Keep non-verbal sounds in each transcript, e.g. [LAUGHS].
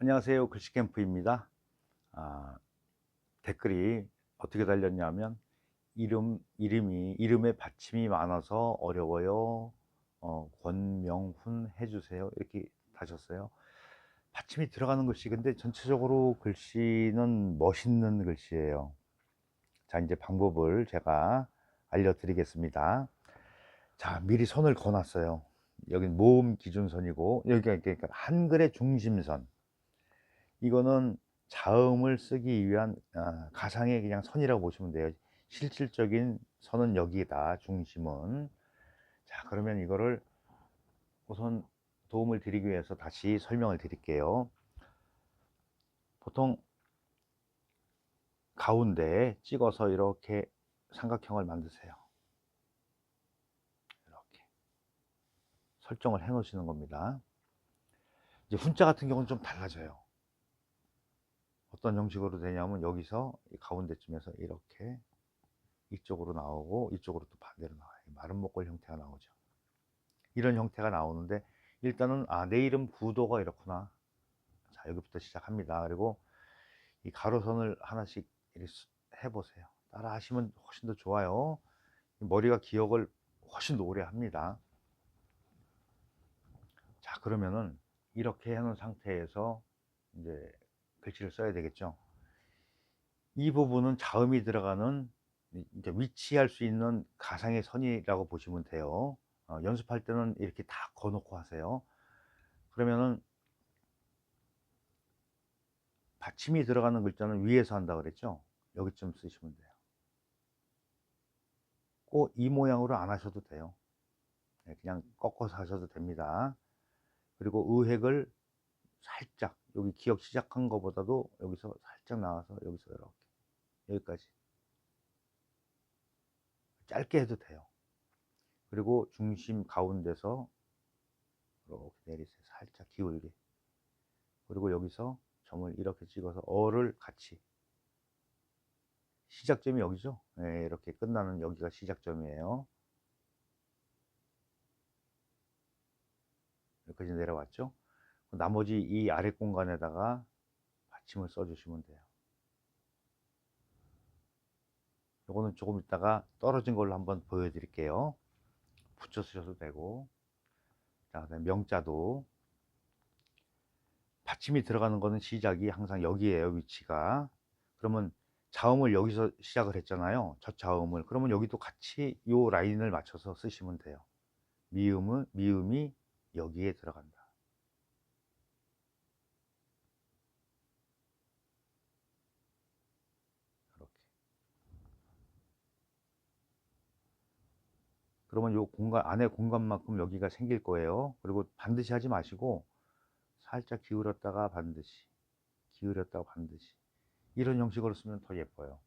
안녕하세요. 글씨캠프입니다. 아, 댓글이 어떻게 달렸냐면, 이름, 이름이, 이름에 받침이 많아서 어려워요. 어, 권명훈 해주세요. 이렇게 다셨어요. 받침이 들어가는 글씨, 근데 전체적으로 글씨는 멋있는 글씨예요. 자, 이제 방법을 제가 알려드리겠습니다. 자, 미리 선을 그어놨어요. 여긴 모음 기준선이고, 여기가 그러니까 한글의 중심선. 이거는 자음을 쓰기 위한 아, 가상의 그냥 선이라고 보시면 돼요. 실질적인 선은 여기다, 중심은. 자, 그러면 이거를 우선 도움을 드리기 위해서 다시 설명을 드릴게요. 보통 가운데 찍어서 이렇게 삼각형을 만드세요. 이렇게 설정을 해 놓으시는 겁니다. 이제 훈자 같은 경우는 좀 달라져요. 어떤 형식으로 되냐면 여기서 이 가운데쯤에서 이렇게 이쪽으로 나오고 이쪽으로 또 반대로 나와요. 마른 목골 형태가 나오죠. 이런 형태가 나오는데 일단은 아 내 이름 구도가 이렇구나. 자 여기부터 시작합니다. 그리고 이 가로선을 하나씩 해보세요. 따라 하시면 훨씬 더 좋아요. 머리가 기억을 훨씬 더 오래 합니다. 자 그러면은 이렇게 해놓은 상태에서 이제 글씨를 써야 되겠죠. 이 부분은 자음이 들어가는 이제 위치할 수 있는 가상의 선이라고 보시면 돼요. 어, 연습할 때는 이렇게 다 거놓고 하세요. 그러면은 받침이 들어가는 글자는 위에서 한다 그랬죠? 여기쯤 쓰시면 돼요. 꼭 이 모양으로 안 하셔도 돼요. 네, 그냥 꺾어서 하셔도 됩니다. 그리고 의획을 살짝 여기 기억 시작한 것보다도 여기서 살짝 나와서 여기서 이렇게 여기까지 짧게 해도 돼요. 그리고 중심 가운데서 이렇게 내리세요. 살짝 기울게. 그리고 여기서 점을 이렇게 찍어서 어를 같이 시작점이 여기죠. 네, 이렇게 끝나는 여기가 시작점이에요. 여기까지 내려왔죠. 나머지 이 아래 공간에다가 받침을 써주시면 돼요. 요거는 조금 있다가 떨어진 걸로 한번 보여드릴게요. 붙여 쓰셔도 되고. 자, 명자도 받침이 들어가는 거는 시작이 항상 여기에요, 위치가. 그러면 자음을 여기서 시작을 했잖아요. 첫 자음을. 그러면 여기도 같이 요 라인을 맞춰서 쓰시면 돼요. 미음은, 미음이 여기에 들어간다. 그러면 요 공간, 안에 공간만큼 여기가 생길 거예요. 그리고 반드시 하지 마시고, 살짝 기울였다가 반드시, 기울였다가 반드시. 이런 형식으로 쓰면 더 예뻐요.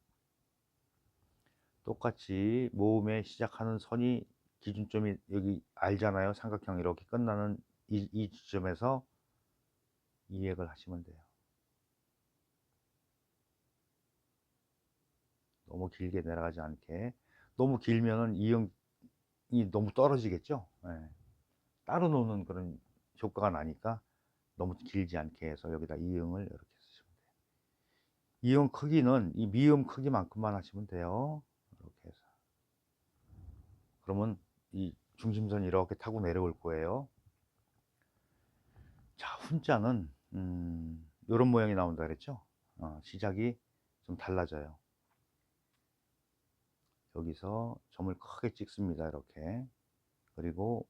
똑같이 모음에 시작하는 선이 기준점이 여기 알잖아요. 삼각형 이렇게 끝나는 이, 이 지점에서 이해를 하시면 돼요. 너무 길게 내려가지 않게. 너무 길면은 이형이 너무 떨어지겠죠. 네. 따로 노는 그런 효과가 나니까 너무 길지 않게 해서 여기다 이응을 이렇게 쓰시면 돼요. 이응 크기는 이 미음 크기만큼만 하시면 돼요. 이렇게 해서. 그러면 이 중심선이 이렇게 타고 내려올 거예요. 자, 훈자는 음, 이런 모양이 나온다 그랬죠? 어, 시작이 좀 달라져요. 여기서 점을 크게 찍습니다. 이렇게. 그리고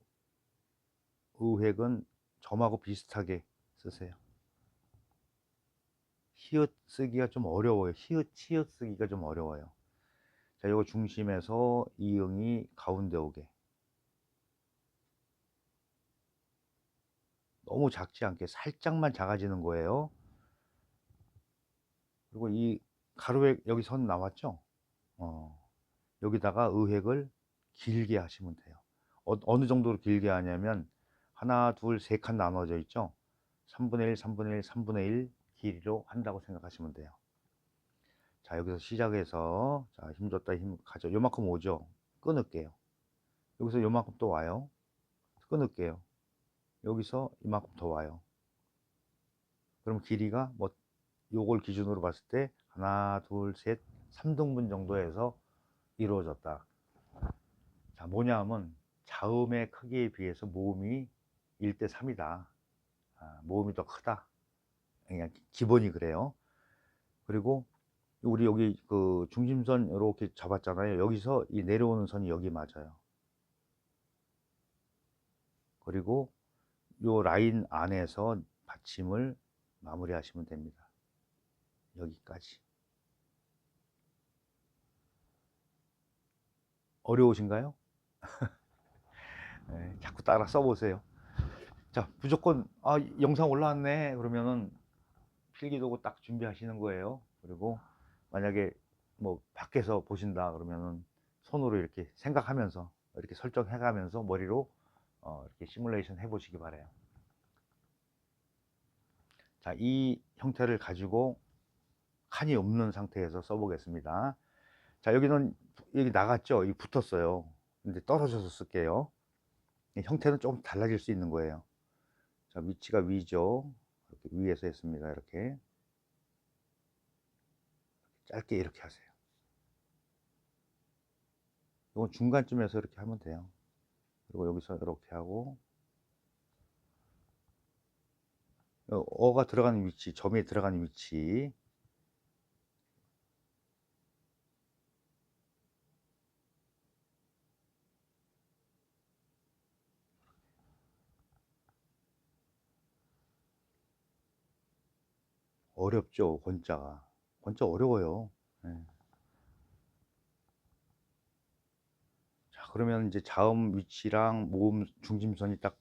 의획은 점하고 비슷하게 쓰세요. 히읗 쓰기가 좀 어려워요. 히읗, 치읓 쓰기가 좀 어려워요. 자, 이거 중심에서 이응이 가운데 오게. 너무 작지 않게 살짝만 작아지는 거예요. 그리고 이 가로획 여기 선 나왔죠? 어, 여기다가 의획을 길게 하시면 돼요. 어, 느 정도로 길게 하냐면 하나, 둘, 세 칸 나눠져 있죠? 3분의 1, 3분의 1, 3분의 1 길이로 한다고 생각하시면 돼요. 자, 여기서 시작해서 자, 힘 줬다 힘 가져. 요만큼 오죠? 끊을게요. 여기서 요만큼 또 와요. 끊을게요. 여기서 이만큼 더 와요. 그럼 길이가 뭐 요걸 기준으로 봤을 때 하나, 둘, 셋, 3등분 정도에서 이루어졌다. 자, 뭐냐 하면 자음의 크기에 비해서 모음이 1대 3이다. 아, 모음이 더 크다. 그냥 기- 기본이 그래요. 그리고 우리 여기 그 중심선 이렇게 잡았잖아요. 여기서 이 내려오는 선이 여기 맞아요. 그리고 요 라인 안에서 받침을 마무리 하시면 됩니다. 여기까지. 어려우신가요? [LAUGHS] 네, 자꾸 따라 써보세요. 자, 무조건, 아, 영상 올라왔네. 그러면은 필기도구 딱 준비하시는 거예요. 그리고 만약에 뭐 밖에서 보신다 그러면은 손으로 이렇게 생각하면서 이렇게 설정해 가면서 머리로 어, 이렇게 시뮬레이션 해 보시기 바래요. 자, 이 형태를 가지고 칸이 없는 상태에서 써보겠습니다. 자, 여기는 여기 나갔죠? 여기 붙었어요. 근데 떨어져서 쓸게요. 이 형태는 조금 달라질 수 있는 거예요. 자, 위치가 위죠. 이렇게 위에서 했습니다. 이렇게. 짧게 이렇게 하세요. 이건 중간쯤에서 이렇게 하면 돼요. 그리고 여기서 이렇게 하고 어, 어가 들어가는 위치, 점에 들어가는 위치 어렵죠, 권자가. 권자 어려워요. 예. 자, 그러면 이제 자음 위치랑 모음 중심선이 딱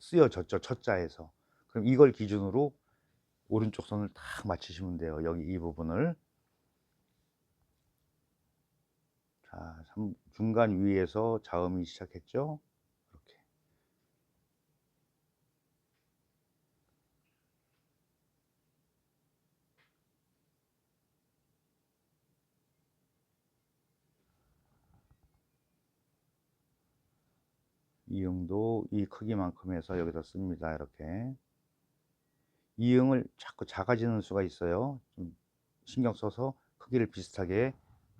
쓰여졌죠, 첫 자에서. 그럼 이걸 기준으로 오른쪽 선을 딱 맞추시면 돼요. 여기 이 부분을. 자, 삼- 중간 위에서 자음이 시작했죠? 이렇게. 이응도 이 크기만큼 해서 여기다 씁니다. 이렇게. 이응을 자꾸 작아지는 수가 있어요. 좀 신경 써서 크기를 비슷하게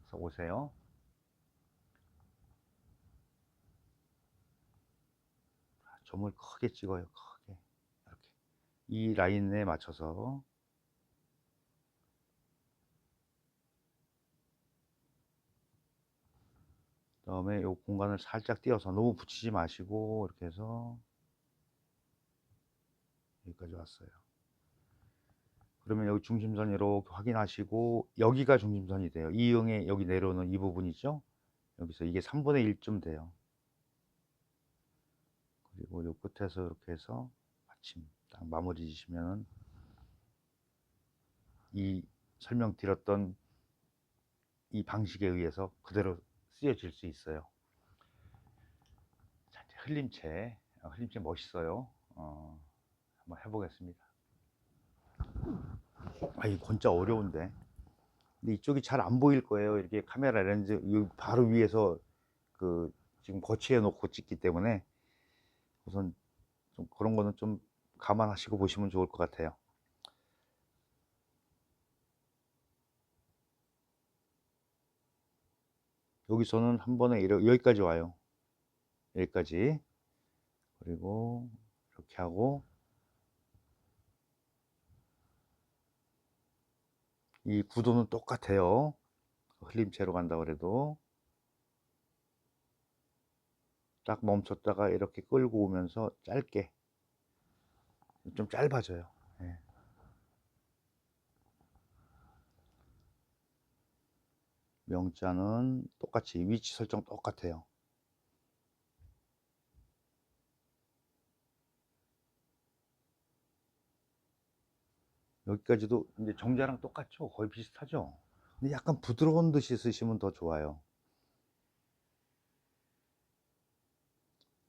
해서 오세요. 점을 크게 찍어요. 크게. 이렇게. 이 라인에 맞춰서 다음에 요 공간을 살짝 띄어서 너무 붙이지 마시고 이렇게 해서 여기까지 왔어요. 그러면 여기 중심선 이렇게 확인하시고 여기가 중심선이 돼요. 이응에 여기 내려오는 이 부분이죠. 여기서 이게 3분의 1쯤 돼요. 그리고 요 끝에서 이렇게 해서 받침 딱 마무리 지시면은 이 설명 드렸던 이 방식에 의해서 그대로 쓰여질 수 있어요. 자, 이제 흘림체. 어, 흘림체 멋있어요. 어, 한번 해보겠습니다. 아, 이 권자 어려운데. 근데 이쪽이 잘 안 보일 거예요. 이렇게 카메라 렌즈 이 바로 위에서 그 지금 거치해 놓고 찍기 때문에 우선 좀 그런 거는 좀 감안하시고 보시면 좋을 것 같아요. 여기서는 한 번에 이러- 여기까지 와요. 여기까지. 그리고 이렇게 하고 이 구도는 똑같아요. 흘림체로 간다 그래도 딱 멈췄다가 이렇게 끌고 오면서 짧게 좀 짧아져요. 예. 명자는 똑같이 위치 설정 똑같아요. 여기까지도 이제 정자랑 똑같죠? 거의 비슷하죠? 근데 약간 부드러운 듯이 쓰시면 더 좋아요.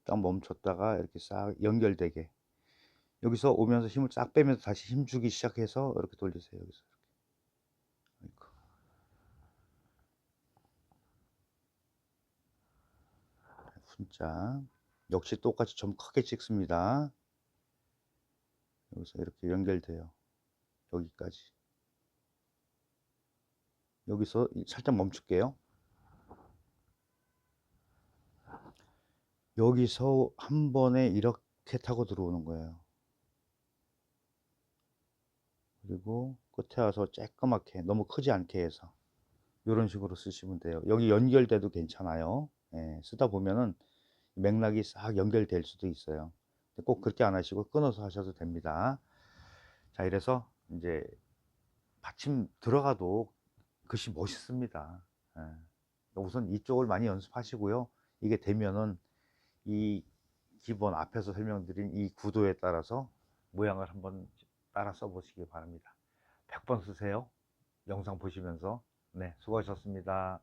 딱 멈췄다가 이렇게 싹 연결되게. 여기서 오면서 힘을 싹 빼면서 다시 힘 주기 시작해서 이렇게 돌리세요. 여기서 이렇게. 아이고. 훈자. 역시 똑같이 좀 크게 찍습니다. 여기서 이렇게 연결돼요. 여기까지. 여기서 이- 살짝 멈출게요. 여기서 한 번에 이렇게 타고 들어오는 거예요. 그리고 끝에 와서 쬐끄맣게 너무 크지 않게 해서 이런 식으로 쓰시면 돼요. 여기 연결돼도 괜찮아요. 예, 쓰다 보면은 맥락이 싹 연결될 수도 있어요. 꼭 그렇게 안 하시고 끊어서 하셔도 됩니다. 자, 이래서 이제 받침 들어가도 글씨 멋있습니다. 예. 우선 이쪽을 많이 연습하시고요. 이게 되면은 이 기본 앞에서 설명드린 이 구도에 따라서 모양을 한번 따라 써보시기 바랍니다. 100번 쓰세요. 영상 보시면서. 네, 수고하셨습니다.